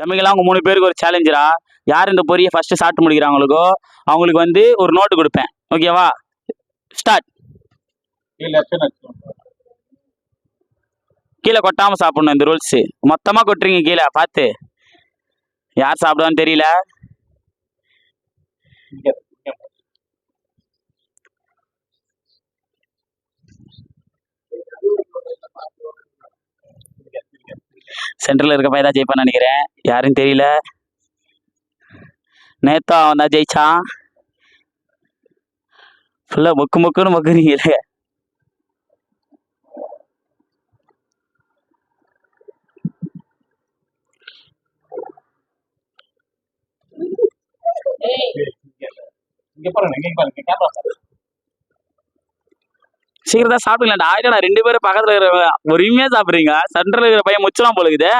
தம்பிங்களா அவங்க மூணு பேருக்கு ஒரு சேலஞ்சரா யார் இந்த பொரியை ஃபர்ஸ்ட் சாப்பிட்டு முடிக்கிறாங்களுக்கோ அவங்களுக்கு வந்து ஒரு நோட்டு கொடுப்பேன். ஓகேவா ஸ்டார்ட் கீழே கொட்டாம சாப்பிடணும் இந்த ரூல்ஸ் மொத்தமா கொட்டுறீங்க கீழே பார்த்து. யார் சாப்பிடுவான்னு தெரியல? சென்ட்ரல் இருக்க பையன் தான் ஜெயிப்பான்னு நினைக்கிறேன். யாருன்னு தெரியல. நேத்தா அவன் தான் ஜெயிச்சான். ஃபுல்லாக மொக்கு மொக்குன்னு மொக்குறீங்களே. இங்க பாருங்க இங்க பாருங்க கேமரா சீக்கிரம் தான் சாப்பிடலாம்டா ஆயிட்டா ரெண்டு பேரும் பக்கத்துல இருக்கிற பொறுமையா சாப்பிடுறீங்க? சென்டர்ல இருக்கிற பையன் முச்சிரான் போலுக்குது.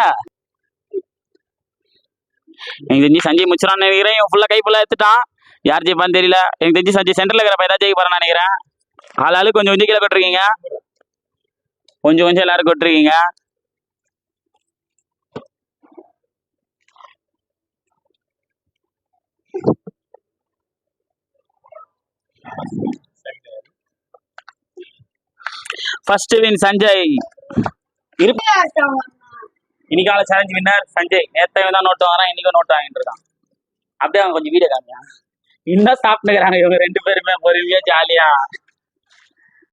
எனக்கு தெரிஞ்சு சஞ்சய் முச்சிரான்னு நினைக்கிறேன். இவன் ஃபுல்லா கை ஃபுல்லா எடுத்துட்டான். யார் ஜெயிப்பான்னு தெரியல. எனக்கு தெரிஞ்சு சஞ்சய் சென்டர்ல இருக்கிற பையன் தான் ஜெயிக்க போறான்னு நினைக்கிறேன். ஆள் ஆளு கொஞ்சம் கொஞ்சம் கீழே கொட்டுருக்கீங்க. கொஞ்சம் கொஞ்சம் எல்லாரும் கொட்டுருக்கீங்க. First win Sanjay. இன்னைக்கால challenge winner Sanjay. நேத்தவன் தான் நோட்டு வாங்குறான் இன்னைக்கும் நோட்டு வாங்கிட்டு இருக்கான் அப்படியே அவன் கொஞ்சம் வீடியோ காமியா இன்னும் சாப்பிட்டுக்கிறாங்க இவங்க ரெண்டு பேருமே பொறுமையா ஜாலியா